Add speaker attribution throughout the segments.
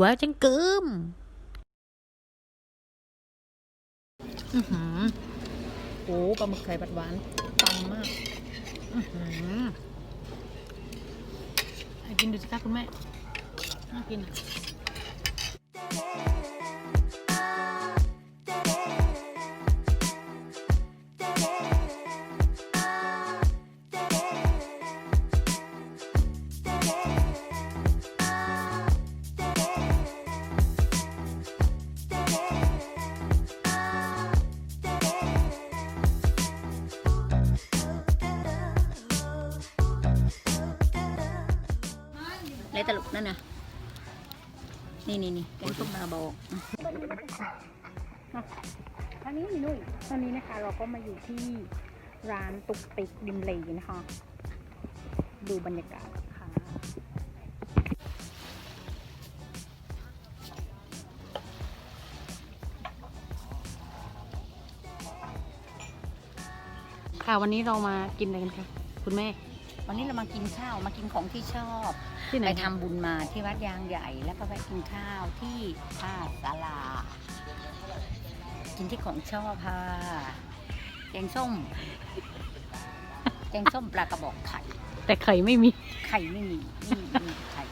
Speaker 1: ว้าวจังกึมอือหือโอ้ปลาหมึกไข่ผัดหวานปังมาก อือหือให้กินดูสิคะคุณแม่ น่ากินอะ แล้วตลกนั่นนะนี่นี่นี่แกงส้มนาบอก
Speaker 2: ตอนนี้มีนุ่ยตอนนี้นะคะเราก็มาอยู่ที่ร้านตุกติกดิมเลนะคะ ดูบรรยากาศค่ะ
Speaker 1: ค่ะวันนี้เรามากินอะไรกันคะคุณแม่
Speaker 3: วันนี้เรามากินข้าวมากินของที่ชอบ
Speaker 1: ที่ไหน
Speaker 3: ไป
Speaker 1: คะ
Speaker 3: ทำบุญมาที่วัดยางใหญ่ แล้วก็ไปกินข้าวที่ท่าศาลา กินที่ของชอบค่ะแกงส้มแกงส้มปลากระบอกไข่
Speaker 1: แต่ไข่ไม่มี
Speaker 3: ไข่ไม่มีนี่มีไข่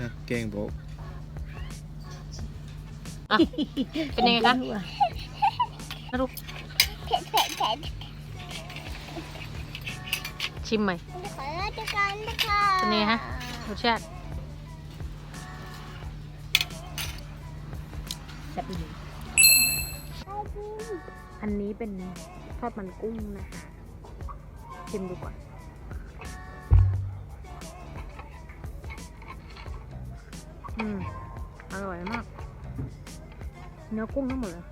Speaker 4: นะแกงบอก
Speaker 1: เป็นยังไงคะสรุปชิมไหม
Speaker 5: ขอราชการนะคะ
Speaker 1: เป็นไงฮะรสชาติ
Speaker 3: แซ่บอีหลี
Speaker 2: อันนี้เป็นทอดมันกุ้งนะคะชิมดูก่อน
Speaker 1: อืมอร่อยมาก เนื้อกุ้งทั้งหมดเลย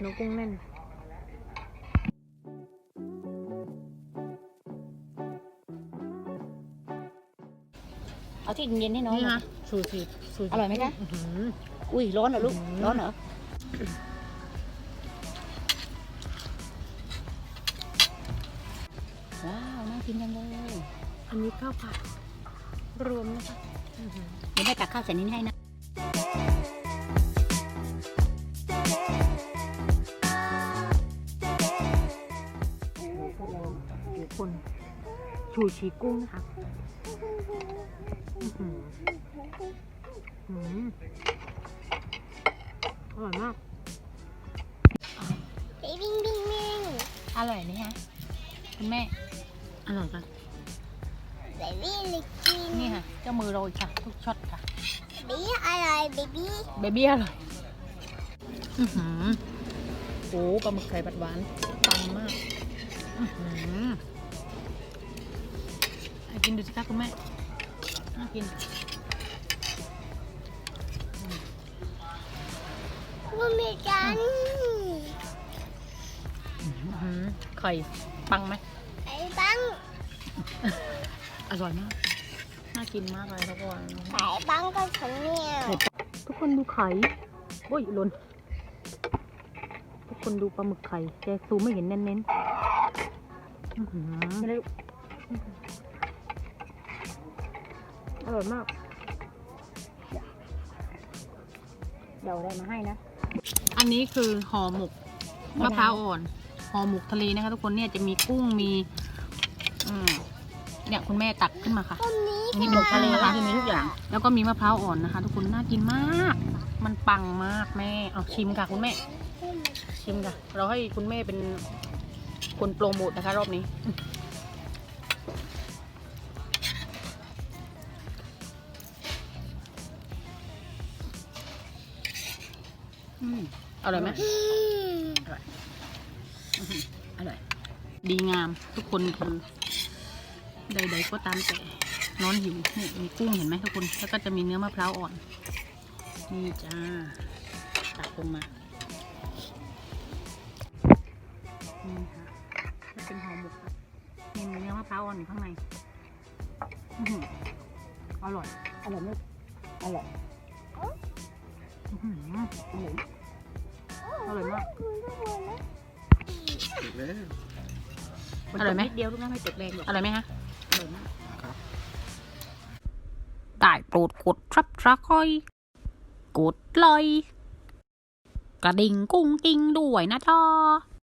Speaker 1: เนื้อกุ้งแน่น
Speaker 3: เอาที่เย็นๆให้น้อง
Speaker 1: นี่
Speaker 3: หน่
Speaker 1: นะ
Speaker 3: อย
Speaker 1: ชูชีชูชี
Speaker 3: อร่อยไหมคะ
Speaker 1: อื้อหือ
Speaker 3: อุ้ยร้อนเหรอลูก
Speaker 1: อืม
Speaker 3: ร้อนเหรอ ว้าว น่ากินจังเลย
Speaker 1: อันนี้ข้าวผัดรวมนะคะอื้อหือ
Speaker 3: เดี๋ยวแม่ตักข้าวใส่นี้ให้นะ
Speaker 1: ชูชีกุ้งนะคะอื้อหืออื้อหืออร่อยมาก
Speaker 5: บิงบิงบิงบิง
Speaker 1: อร่อยไหมคะคุณแม่ อร่อยค่ะ
Speaker 5: เบบี้ลิกิน
Speaker 1: นี่ค่ะเจ้ามือโรยค่ะ ทุกช็อตค่ะ
Speaker 5: เบบี้อะไรเบบี้
Speaker 1: เบบี้อร่อย อือหือโอ้ปลาหมึกไข่ผัดหวานปังมาก อือหือให้ กินดูสิคะคุณแม่น่ากิน
Speaker 5: ว่ามีกัน
Speaker 1: อื้อหือไข่ปังไหม
Speaker 5: ไอ้บัง
Speaker 1: อร่อยมาก น่ากินมากเลยทุกคน
Speaker 5: ไอ้บังก็ฉันเนี่ย
Speaker 1: ทุกคนดูไข่โอ้ยหล่นทุกคนดูปลาหมึกไข่แกซูมไม่เห็นเน้นๆอื้อหืออ ร่อยมาก
Speaker 3: เดี๋ยวได้มาให้นะ
Speaker 1: อันนี้คือห่อหมกมะพร้าวอ่อนห่อหมกทะเลนะคะทุกคนเนี่ยจะมีกุ้งมีอืมเนี่ยคุณแม่ตักขึ้นมาค่ะ
Speaker 5: ต้นนี้
Speaker 1: อันนี้เป็นทะเลนะคะ
Speaker 3: ที่มีทุกอย่าง
Speaker 1: แล้วก็มีมะพร้าวอ่อนนะคะ ทุกคนน่ากินมาก มันปังมากแม่เอาชิมค่ะคุณแม่ ชิมค่ะ เราให้คุณแม่เป็นคนโปรโมทนะคะ รอบนี้
Speaker 3: อืม
Speaker 1: อร่อยไหม
Speaker 5: อืม
Speaker 3: อร่อย
Speaker 1: ดีงามทุกคนคือใดๆก็ตามแต่นอนหิวนี่มีกุ้งเห็นไหมทุกคน แล้วก็จะมีเนื้อมะพร้าวอ่อน นี่จ้า ตักลงมา นี่ค่ะจะเป็นห่อหมกค่ะมีเนื้อมะพร้าวอ่อนอยู่ข้างในอื้อหืออร่อย
Speaker 3: อร่อยไหมอร่อย
Speaker 1: อื้อ หือ
Speaker 3: อร่อย
Speaker 1: อร่อยมาก
Speaker 5: คุณทุกคนนะ
Speaker 4: เสร็จแล้ว
Speaker 3: มัน
Speaker 1: อร่อยไหม
Speaker 3: ตกนิดเดียวลูกนะไม่ตกแรงหรอก
Speaker 1: อร่อยไหมฮะ
Speaker 3: อร่อยมาก
Speaker 4: ครับ
Speaker 1: ได้โปรดกดซับสไครต์กดไลค์กระดิ่งกุ้งกิ้งด้วยนะจ๊ะ